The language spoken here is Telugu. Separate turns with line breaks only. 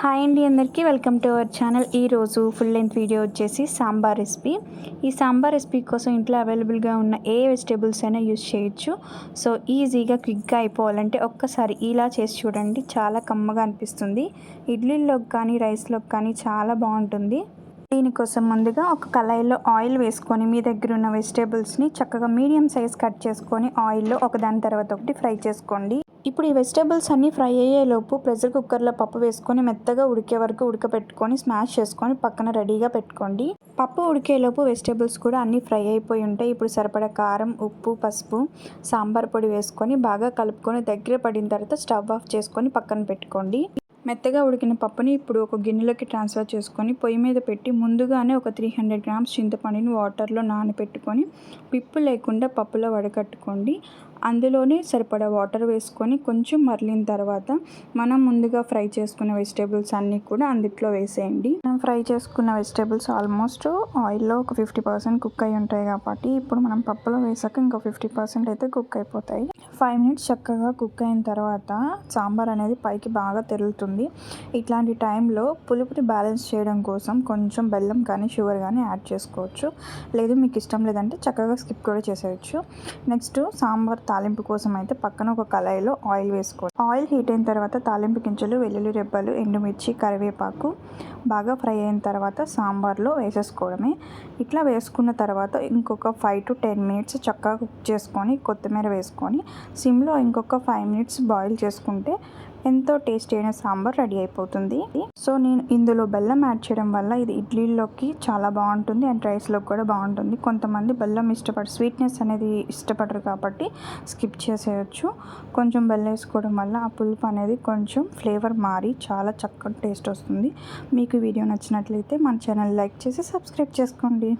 హాయ్ అండి అందరికీ వెల్కమ్ టు అవర్ ఛానల్. ఈరోజు ఫుల్ లెంత్ వీడియో వచ్చేసి సాంబార్ రెసిపీ. ఈ సాంబార్ రెసిపీ కోసం ఇంట్లో అవైలబుల్గా ఉన్న ఏ వెజిటేబుల్స్ అయినా యూజ్ చేయొచ్చు. సో ఈజీగా క్విక్గా అయిపోవాలంటే ఒక్కసారి ఇలా చేసి చూడండి. చాలా కమ్మగా అనిపిస్తుంది. ఇడ్లీలోకి కానీ రైస్లోకి కానీ చాలా బాగుంటుంది. దీనికోసం ముందుగా ఒక కళాయిలో ఆయిల్ వేసుకొని మీ దగ్గర ఉన్న వెజిటేబుల్స్ని చక్కగా మీడియం సైజ్ కట్ చేసుకొని ఆయిల్లో ఒకదాని తర్వాత ఒకటి ఫ్రై చేసుకోండి. ఇప్పుడు ఈ వెజిటేబుల్స్ అన్నీ ఫ్రై అయ్యేలోపు ప్రెషర్ కుక్కర్లో పప్పు వేసుకొని మెత్తగా ఉడికే వరకు ఉడకపెట్టుకొని స్మాష్ చేసుకొని పక్కన రెడీగా పెట్టుకోండి. పప్పు ఉడికేలోపు వెజిటేబుల్స్ కూడా అన్నీ ఫ్రై అయిపోయి ఉంటాయి. ఇప్పుడు సరిపడా కారం ఉప్పు పసుపు సాంబార్ పొడి వేసుకొని బాగా కలుపుకొని దగ్గర పడిన తర్వాత స్టవ్ ఆఫ్ చేసుకొని పక్కన పెట్టుకోండి. మెత్తగా ఉడికిన పప్పుని ఇప్పుడు ఒక గిన్నెలోకి ట్రాన్స్ఫర్ చేసుకొని పొయ్యి మీద పెట్టి ముందుగానే ఒక త్రీ హండ్రెడ్ గ్రామ్స్ చింతపండుని వాటర్లో నానబెట్టుకొని పిప్పు లేకుండా పప్పులో వడకట్టుకోండి. అందులోనే సరిపడా వాటర్ వేసుకొని కొంచెం మరలిన తర్వాత మనం ముందుగా ఫ్రై చేసుకున్న వెజిటేబుల్స్ అన్నీ కూడా అందుట్లో వేసేయండి. మనం ఫ్రై చేసుకున్న వెజిటేబుల్స్ ఆల్మోస్ట్ ఆయిల్లో ఒక ఫిఫ్టీ పర్సెంట్ కుక్ అయి ఉంటాయి కాబట్టి ఇప్పుడు మనం పప్పులో వేసాక ఇంకో ఫిఫ్టీ పర్సెంట్ అయితే కుక్ అయిపోతాయి. ఫైవ్ మినిట్స్ చక్కగా కుక్ అయిన తర్వాత సాంబార్ అనేది పైకి బాగా తెరులుతుంది. ఇట్లాంటి టైంలో పులుపుని బ్యాలెన్స్ చేయడం కోసం కొంచెం బెల్లం కానీ షుగర్ కానీ యాడ్ చేసుకోవచ్చు. లేదు మీకు ఇష్టం లేదంటే చక్కగా స్కిప్ కూడా చేసేయచ్చు. నెక్స్ట్ సాంబార్ తాలింపు కోసం అయితే పక్కన ఒక కళాయిలో ఆయిల్ వేసుకోవాలి. ఆయిల్ హీట్ అయిన తర్వాత తాలింపు గింజలు వెల్లుల్లి రెబ్బలు ఎండుమిర్చి కరివేపాకు బాగా ఫ్రై అయిన తర్వాత సాంబార్లో వేసేసుకోవడమే. ఇట్లా వేసుకున్న తర్వాత ఇంకొక ఫైవ్ టు టెన్ మినిట్స్ చక్కగా కుక్ చేసుకొని కొత్తిమీర వేసుకొని సిమ్లో ఇంకొక ఫైవ్ మినిట్స్ బాయిల్ చేసుకుంటే ఎంతో టేస్ట్ అయిన సాంబార్ రెడీ అయిపోతుంది. సో నేను ఇందులో బెల్లం యాడ్ చేయడం వల్ల ఇది ఇడ్లీలోకి చాలా బాగుంటుంది అండ్ రైస్లోకి కూడా బాగుంటుంది. కొంతమంది బెల్లం ఇష్టపడ స్వీట్నెస్ అనేది ఇష్టపడరు కాబట్టి స్కిప్ చేసేయచ్చు. కొంచెం బెల్లం వేసుకోవడం వల్ల ఆ పులుపు అనేది కొంచెం ఫ్లేవర్ మారి చాలా చక్కటి టేస్ట్ వస్తుంది. మీకు వీడియో నచ్చినట్లయితే మన ఛానల్ లైక్ చేసి సబ్స్క్రైబ్ చేసుకోండి.